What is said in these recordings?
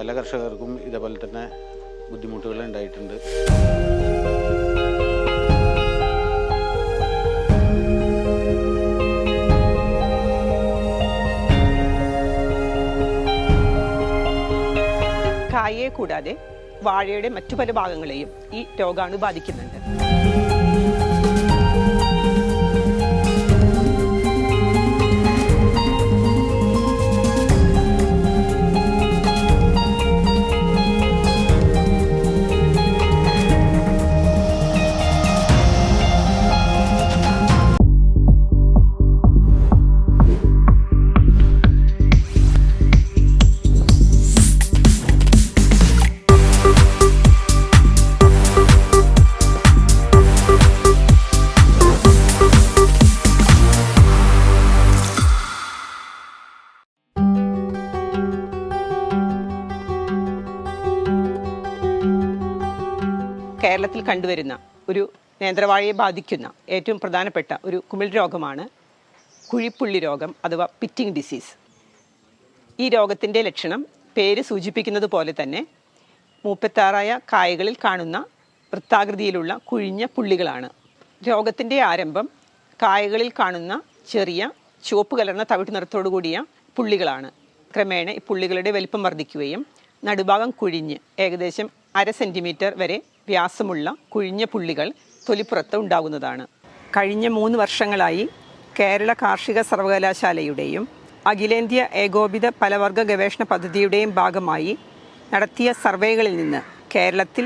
പല കർഷകർക്കും ഇതേപോലെ തന്നെ ബുദ്ധിമുട്ടുകൾ ഉണ്ടായിട്ടുണ്ട്. കായയെ കൂടാതെ വാഴയുടെ മറ്റു പല ഭാഗങ്ങളെയും ഈ രോഗാണു ബാധിക്കുന്നുണ്ട്. കേരളത്തിൽ കണ്ടുവരുന്ന ഒരു നേന്ത്രവാഴയെ ബാധിക്കുന്ന ഏറ്റവും പ്രധാനപ്പെട്ട ഒരു കുമിൾ രോഗമാണ് കുഴിപ്പുള്ളി രോഗം അഥവാ പിറ്റിംഗ് ഡിസീസ്. ഈ രോഗത്തിന്റെ ലക്ഷണം പേര് സൂചിപ്പിക്കുന്നത് പോലെ തന്നെ മൂപ്പത്താറായ കായകളിൽ കാണുന്ന വൃത്താകൃതിയിലുള്ള കുഴിഞ്ഞ പുള്ളികളാണ്. രോഗത്തിന്റെ ആരംഭം കായകളിൽ കാണുന്ന ചെറിയ ചുവപ്പ് കലർന്ന തവിട്ട് നിറത്തോടു കൂടിയ പുള്ളികളാണ്. ക്രമേണ ഈ പുള്ളികളുടെ വലിപ്പം വർദ്ധിക്കുകയും നടുഭാഗം കുഴിഞ്ഞ് ഏകദേശം അര സെന്റിമീറ്റർ വരെ വ്യാസമുള്ള കുഴിഞ്ഞ പുള്ളികൾ തൊലിപ്പുറത്ത് ഉണ്ടാകുന്നതാണ്. കഴിഞ്ഞ മൂന്ന് വർഷങ്ങളായി കേരള കാർഷിക സർവകലാശാലയുടെയും അഖിലേന്ത്യാ ഏകോപിത പലവർഗ ഗവേഷണ പദ്ധതിയുടെയും ഭാഗമായി നടത്തിയ സർവേകളിൽ നിന്ന് കേരളത്തിൽ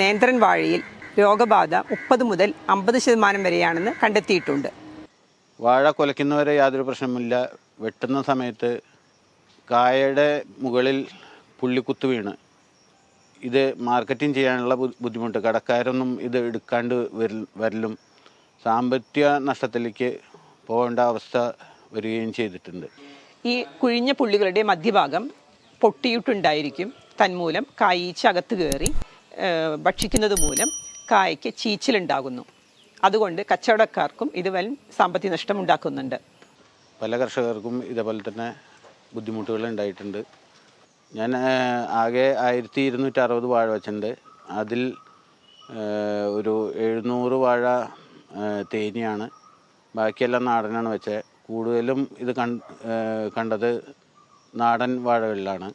നേന്ത്രൻ വാഴയിൽ രോഗബാധ മുപ്പത് മുതൽ അമ്പത് ശതമാനം വരെയാണെന്ന് കണ്ടെത്തിയിട്ടുണ്ട്. വാഴ കുലയ്ക്കുന്നവരെ യാതൊരു പ്രശ്നമില്ല വെട്ടുന്ന സമയത്ത് കായയുടെ മുകളിൽ പുള്ളിക്കുത്ത് വീണ്. ഇത് മാർക്കറ്റിംഗ് ചെയ്യാനുള്ള ബുദ്ധിമുട്ട്. കടക്കാരൊന്നും ഇത് എടുക്കാണ്ട് വരൽ വരലും സാമ്പത്തിക നഷ്ടത്തിലേക്ക് പോകേണ്ട അവസ്ഥ വരികയും ചെയ്തിട്ടുണ്ട്. ഈ കുഴിഞ്ഞ പുള്ളികളുടെ മധ്യഭാഗം പൊട്ടിയിട്ടുണ്ടായിരിക്കും. തന്മൂലം കായീച്ച അകത്ത് കയറി ഭക്ഷിക്കുന്നത് മൂലം കായ്ക്ക് ചീച്ചിലുണ്ടാകുന്നു. അതുകൊണ്ട് കച്ചവടക്കാർക്കും ഇത് വൻ സാമ്പത്തിക നഷ്ടം ഉണ്ടാക്കുന്നുണ്ട്. പല കർഷകർക്കും ഇതേപോലെ തന്നെ ബുദ്ധിമുട്ടുകൾ ഉണ്ടായിട്ടുണ്ട്. ഞാൻ ആകെ ആയിരത്തി ഇരുന്നൂറ്റി അറുപത് വാഴ വെച്ചിട്ടുണ്ട്. അതിൽ ഒരു എഴുന്നൂറ് വാഴ തേനിയാണ്. ബാക്കിയെല്ലാം നാടനാണ് വെച്ചത് കൂടുതലും ഇത് കണ്ടത് നാടൻ വാഴകളിലാണ്.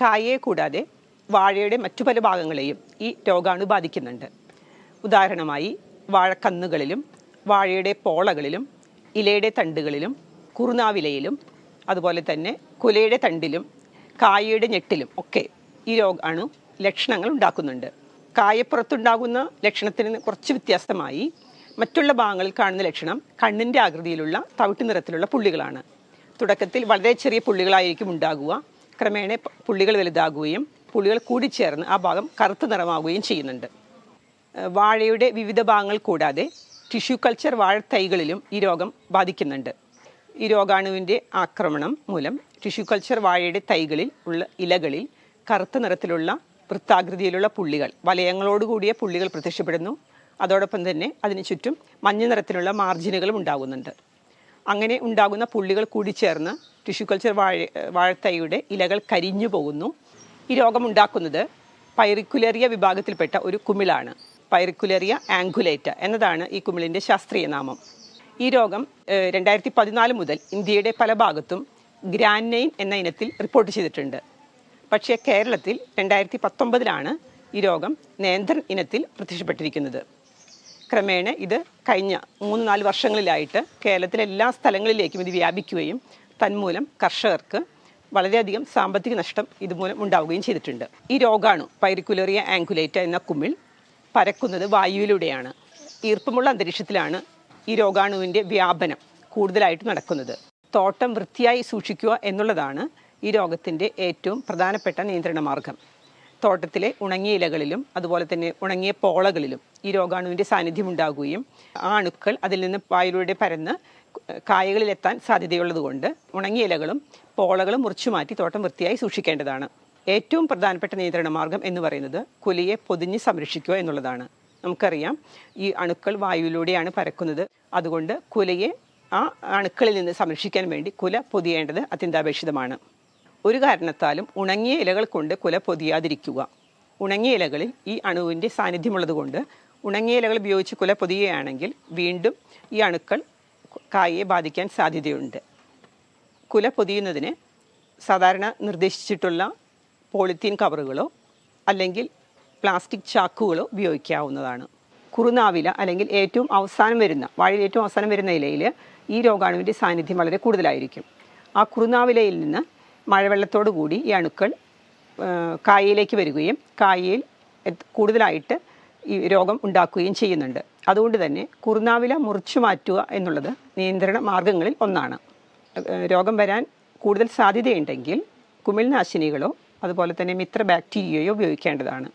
കായയെ കൂടാതെ വാഴയുടെ മറ്റു പല ഭാഗങ്ങളെയും ഈ രോഗാണു ബാധിക്കുന്നുണ്ട്. ഉദാഹരണമായി വാഴക്കന്നുകളിലും വാഴയുടെ പോളകളിലും ഇലയുടെ തണ്ടുകളിലും കുറുനാവിലയിലും അതുപോലെ തന്നെ കുലയുടെ തണ്ടിലും കായയുടെ ഞെട്ടിലും ഒക്കെ ഈ രോഗാണു ലക്ഷണങ്ങൾ ഉണ്ടാക്കുന്നുണ്ട്. കായപ്പുറത്തുണ്ടാകുന്ന ലക്ഷണത്തിന് കുറച്ച് വ്യത്യസ്തമായി മറ്റുള്ള ഭാഗങ്ങളിൽ കാണുന്ന ലക്ഷണം കണ്ണിന്റെ ആകൃതിയിലുള്ള തവിട്ട് നിറത്തിലുള്ള പുള്ളികളാണ്. തുടക്കത്തിൽ വളരെ ചെറിയ പുള്ളികളായിരിക്കും ഉണ്ടാകുക. ക്രമേണ പുള്ളികൾ വലുതാകുകയും പുള്ളികൾ കൂടിച്ചേർന്ന് ആ ഭാഗം കറുത്ത നിറമാവുകയും ചെയ്യുന്നുണ്ട്. വാഴയുടെ വിവിധ ഭാഗങ്ങൾ കൂടാതെ ടിഷ്യൂ കൾച്ചർ വാഴ തൈകളിലും ഈ രോഗം ബാധിക്കുന്നുണ്ട്. ഈ രോഗാണുവിന്റെ ആക്രമണം മൂലം ടിഷ്യൂ കൾച്ചർ വാഴയുടെ തൈകളിൽ ഉള്ള ഇലകളിൽ കറുത്ത നിറത്തിലുള്ള വൃത്താകൃതിയിലുള്ള പുള്ളികൾ വലയങ്ങളോടുകൂടിയ പുള്ളികൾ പ്രത്യക്ഷപ്പെടുന്നു. അതോടൊപ്പം തന്നെ അതിന് ചുറ്റും മഞ്ഞ നിറത്തിലുള്ള മാർജിനുകളും ഉണ്ടാകുന്നുണ്ട്. അങ്ങനെ ഉണ്ടാകുന്ന പുള്ളികൾ കൂടി ചേർന്ന് ടിഷ്യൂ കൾച്ചർ വാഴ വാഴത്തൈയുടെ ഇലകൾ കരിഞ്ഞു പോകുന്നു. ഈ രോഗമുണ്ടാക്കുന്നത് പൈറിക്കുലേറിയ വിഭാഗത്തിൽപ്പെട്ട ഒരു കുമിളാണ്. പൈറിക്കുലേറിയ ആംഗുലേറ്റ എന്നതാണ് ഈ കുമിളിന്റെ ശാസ്ത്രീയ നാമം. ഈ രോഗം രണ്ടായിരത്തി പതിനാല് മുതൽ ഇന്ത്യയുടെ പല ഭാഗത്തും ഗ്രാൻനെയിൻ എന്ന ഇനത്തിൽ റിപ്പോർട്ട് ചെയ്തിട്ടുണ്ട്. പക്ഷേ കേരളത്തിൽ രണ്ടായിരത്തി പത്തൊമ്പതിലാണ് ഈ രോഗം നേന്ത്രൻ ഇനത്തിൽ പ്രത്യക്ഷപ്പെട്ടിരിക്കുന്നത്. ക്രമേണ ഇത് കഴിഞ്ഞ മൂന്ന് നാല് വർഷങ്ങളിലായിട്ട് കേരളത്തിലെ എല്ലാ സ്ഥലങ്ങളിലേക്കും ഇത് വ്യാപിക്കുകയും തന്മൂലം കർഷകർക്ക് വളരെയധികം സാമ്പത്തിക നഷ്ടം ഇതുമൂലം ഉണ്ടാവുകയും ചെയ്തിട്ടുണ്ട്. ഈ രോഗാണു പൈറിക്കുലറിയ ആംഗുലേറ്റ എന്ന കുമിൾ പരക്കുന്നത് വായുവിലൂടെയാണ്. ഈർപ്പമുള്ള അന്തരീക്ഷത്തിലാണ് ഈ രോഗാണുവിന്റെ വ്യാപനം കൂടുതലായിട്ട് നടക്കുന്നത്. തോട്ടം വൃത്തിയായി സൂക്ഷിക്കുക എന്നുള്ളതാണ് ഈ രോഗത്തിന്റെ ഏറ്റവും പ്രധാനപ്പെട്ട നിയന്ത്രണ മാർഗം. തോട്ടത്തിലെ ഉണങ്ങിയ ഇലകളിലും അതുപോലെ തന്നെ ഉണങ്ങിയ പോളകളിലും ഈ രോഗാണുവിന്റെ സാന്നിധ്യം ഉണ്ടാകുകയും ആണുക്കൾ അതിൽ നിന്ന് വായിലൂടെ പരന്ന് കായകളിലെത്താൻ സാധ്യതയുള്ളതുകൊണ്ട് ഉണങ്ങിയ ഇലകളും പോളകളും മുറിച്ചു മാറ്റി തോട്ടം വൃത്തിയായി സൂക്ഷിക്കേണ്ടതാണ്. ഏറ്റവും പ്രധാനപ്പെട്ട നിയന്ത്രണ മാർഗം എന്ന് പറയുന്നത് കുലിയെ പൊതിഞ്ഞ് സംരക്ഷിക്കുക എന്നുള്ളതാണ്. നമുക്കറിയാം ഈ അണുക്കൾ വായുവിലൂടെയാണ് പരക്കുന്നത്. അതുകൊണ്ട് കുലയെ ആ അണുക്കളിൽ നിന്ന് സംരക്ഷിക്കാൻ വേണ്ടി കുല പൊതിയേണ്ടത് അത്യന്താപേക്ഷിതമാണ്. ഒരു കാരണത്താലും ഉണങ്ങിയ ഇലകൾ കൊണ്ട് കുല പൊതിയാതിരിക്കുക. ഉണങ്ങിയ ഇലകളിൽ ഈ അണുവിന്റെ സാന്നിധ്യമുള്ളതുകൊണ്ട് ഉണങ്ങിയ ഇലകൾ ഉപയോഗിച്ച് കുല പൊതിയുകയാണെങ്കിൽ വീണ്ടും ഈ അണുക്കൾ കായയെ ബാധിക്കാൻ സാധ്യതയുണ്ട്. കുല പൊതിയുന്നതിന് സാധാരണ നിർദ്ദേശിച്ചിട്ടുള്ള പോളിത്തീൻ കവറുകളോ അല്ലെങ്കിൽ പ്ലാസ്റ്റിക് ചാക്കുകളോ ഉപയോഗിക്കാവുന്നതാണ്. കുറുനാവില അല്ലെങ്കിൽ ഏറ്റവും അവസാനം വരുന്ന വാഴയിൽ ഏറ്റവും അവസാനം വരുന്ന ഇലയിൽ ഈ രോഗാണുവിന്റെ സാന്നിധ്യം വളരെ കൂടുതലായിരിക്കും. ആ കുറുനാവിലയിൽ നിന്ന് മഴവെള്ളത്തോടു കൂടി ഈ അണുക്കൾ കായയിലേക്ക് വരികയും കായയിൽ കൂടുതലായിട്ട് ഈ രോഗം ഉണ്ടാക്കുകയും ചെയ്യുന്നുണ്ട്. അതുകൊണ്ട് തന്നെ കുറുനാവില മുറിച്ചു മാറ്റുക എന്നുള്ളത് നിയന്ത്രണ മാർഗങ്ങളിൽ ഒന്നാണ്. രോഗം വരാൻ കൂടുതൽ സാധ്യതയുണ്ടെങ്കിൽ കുമിൾനാശിനികളോ അതുപോലെ തന്നെ മിത്ര ബാക്ടീരിയയോ ഉപയോഗിക്കേണ്ടതാണ്.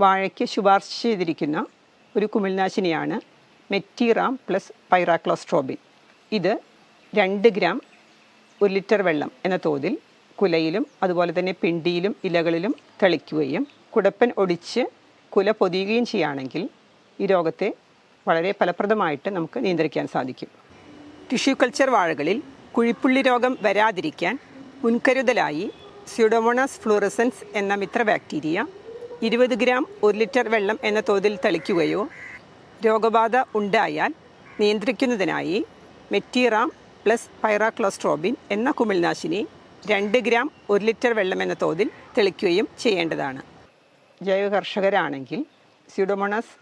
വാഴയ്ക്ക് ശുപാർശ ചെയ്തിരിക്കുന്ന ഒരു കുമിൾനാശിനിയാണ് മെറ്റിറാം പ്ലസ് പൈറാക്ലോസ്ട്രോബിൻ. ഇത് രണ്ട് ഗ്രാം ഒരു ലിറ്റർ വെള്ളം എന്ന തോതിൽ കുലയിലും അതുപോലെ തന്നെ പിണ്ടിയിലും ഇലകളിലും തെളിക്കുകയും കുടപ്പൻ ഒടിച്ച് കുല പൊതിയുകയും ചെയ്യുകയാണെങ്കിൽ ഈ രോഗത്തെ വളരെ ഫലപ്രദമായിട്ട് നമുക്ക് നിയന്ത്രിക്കാൻ സാധിക്കും. ടിഷ്യൂ കൾച്ചർ വാഴകളിൽ കുഴിപ്പുള്ളി രോഗം വരാതിരിക്കാൻ മുൻകരുതലായി സ്യൂഡോമോണാസ് ഫ്ലൂറസൻസ് എന്ന മിത്ര ബാക്ടീരിയ ഇരുപത് ഗ്രാം ഒരു ലിറ്റർ വെള്ളം എന്ന തോതിൽ തളിക്കുകയോ രോഗബാധ ഉണ്ടായാൽ നിയന്ത്രിക്കുന്നതിനായി മെറ്റീറാം പ്ലസ് പൈറാക്ലോസ്ട്രോബിൻ എന്ന കുമിൾനാശിനി രണ്ട് ഗ്രാം ഒരു ലിറ്റർ വെള്ളം എന്ന തോതിൽ തെളിക്കുകയും ചെയ്യേണ്ടതാണ്. ജൈവ കർഷകരാണെങ്കിൽ സ്യൂഡോമോണസ്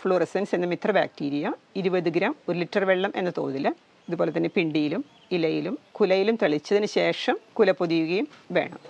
ഫ്ലൂറസൻസ് എന്ന മിത്ര ബാക്ടീരിയ ഇരുപത് ഗ്രാം ഒരു ലിറ്റർ വെള്ളം എന്ന തോതിൽ ഇതുപോലെ തന്നെ പിണ്ടിയിലും ഇലയിലും കുലയിലും തെളിച്ചതിന് ശേഷം കുല പൊതിയുകയും വേണം.